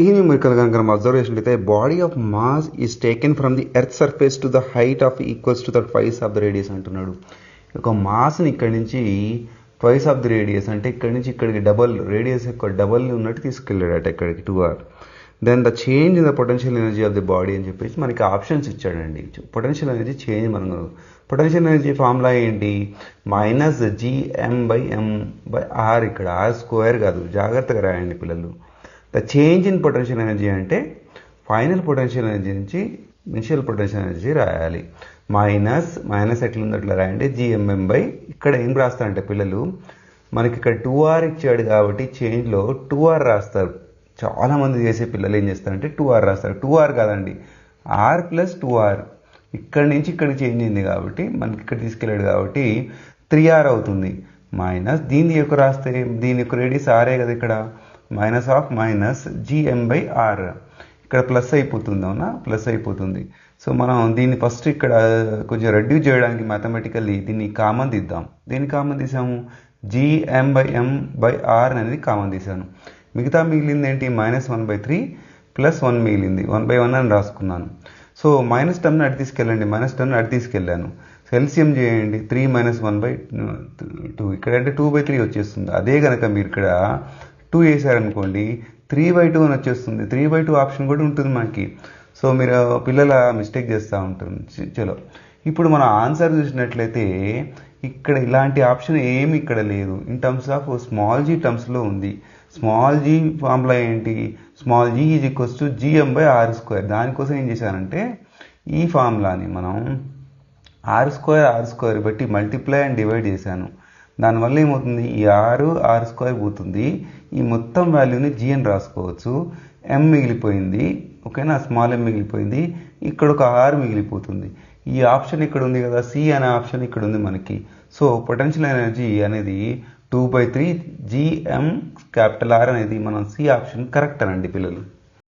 ఈ న్యూమరికల్ కనుక మనం అబ్జర్వేషన్ అయితే body of mass is taken from the earth surface to the height of equals to the twice of the radius అంటున్నాడు. ఒక మాస్ని ఇక్కడి నుంచి ట్వైస్ ఆఫ్ ది రేడియస్ అంటే ఇక్కడి నుంచి ఇక్కడికి డబల్ రేడియస్ యొక్క డబల్ ఉన్నట్టు తీసుకెళ్ళాడట ఇక్కడికి two R then the change in the potential energy of the body అని చెప్పేసి మనకి ఆప్షన్స్ ఇచ్చాడండి. పొటెన్షియల్ ఎనర్జీ చేంజ్ మనం పొటెన్షియల్ ఎనర్జీ ఫార్ములా ఏంటి? Minus GM by M by R ఇక్కడ ఆర్ స్క్వేర్ కాదు. జాగ్రత్తగా రాయండి పిల్లలు. The change in potential energy అంటే ఫైనల్ పొటెన్షియల్ ఎనర్జీ నుంచి ఇనిషియల్ పొటెన్షియల్ ఎనర్జీ రాయాలి. మైనస్ మైనస్ ఎట్లుంది అట్లా రాయండి. జిఎంఎం బై ఇక్కడ ఏం రాస్తారంటే పిల్లలు? మనకి ఇక్కడ టూ ఆర్ ఇచ్చాడు కాబట్టి చేంజ్లో టూ ఆర్ రాస్తారు. చాలామంది చేసే పిల్లలు ఏం చేస్తారంటే టూ ఆర్ రాస్తారు. టూ ఆర్ కాదండి. ఆర్ ప్లస్ టూ ఆర్ ఇక్కడి నుంచి ఇక్కడికి చేంజ్ అయింది కాబట్టి మనకి ఇక్కడ తీసుకెళ్ళాడు కాబట్టి త్రీ ఆర్ అవుతుంది. మైనస్ దీని యొక్క రాస్తే దీని యొక్క రేడియస్ ఆరే కదా ఇక్కడ? Minus of minus GM by R ఇక్కడ ప్లస్ అయిపోతుంది అవునా? ప్లస్ అయిపోతుంది. సో మనం దీన్ని ఫస్ట్ ఇక్కడ కొంచెం రెడ్యూస్ చేయడానికి మ్యాథమెటికల్లీ దీన్ని కామన్ తీద్దాం. దీన్ని కామన్ తీసాము? GM by M by R అనేది కామన్ తీసాను. మిగతా మిగిలింది ఏంటి? Minus one by three plus one మిగిలింది. వన్ బై వన్ అని రాసుకున్నాను. సో మైనస్ టెన్ అటు తీసుకెళ్ళండి. మైనస్ టెన్ అటు తీసుకెళ్ళాను. సెల్సియం చేయండి. Three minus one by two ఇక్కడ అంటే టూ బై త్రీ వచ్చేస్తుంది. అదే కనుక మీరు ఇక్కడ టూ వేసారనుకోండి త్రీ బై టూ అని వచ్చేస్తుంది. త్రీ బై టూ ఆప్షన్ కూడా ఉంటుంది మనకి. సో మీరు పిల్లల మిస్టేక్ చేస్తూ ఉంటారు. చలో. ఇప్పుడు మనం ఆన్సర్ చూసినట్లయితే ఇక్కడ ఇలాంటి ఆప్షన్ ఏమి ఇక్కడ లేదు. In terms of small G టర్మ్స్లో ఉంది. స్మాల్ జీ ఫార్ములా ఏంటి? Small G is equals to GM by R square దానికోసం ఏం చేశానంటే ఈ ఫార్ములాని మనం ఆర్ స్క్వేర్ ఆర్ స్క్వేర్ బట్టి మల్టిప్లై అండ్ డివైడ్ చేశాను. దానివల్ల ఏమవుతుంది? ఈ ఆరు ఆర్ స్క్వేర్ పోతుంది. ఈ మొత్తం వాల్యూని జీ అని రాసుకోవచ్చు. ఎం మిగిలిపోయింది. ఓకేనా? స్మాల్ ఎం మిగిలిపోయింది. ఇక్కడ ఒక ఆర్ మిగిలిపోతుంది. ఈ ఆప్షన్ ఇక్కడ ఉంది కదా. సి అనే ఆప్షన్ ఇక్కడ ఉంది మనకి. సో పొటెన్షియల్ ఎనర్జీ అనేది two by three GM capital R అనేది మనం సి ఆప్షన్ కరెక్ట్ అనండి పిల్లలు.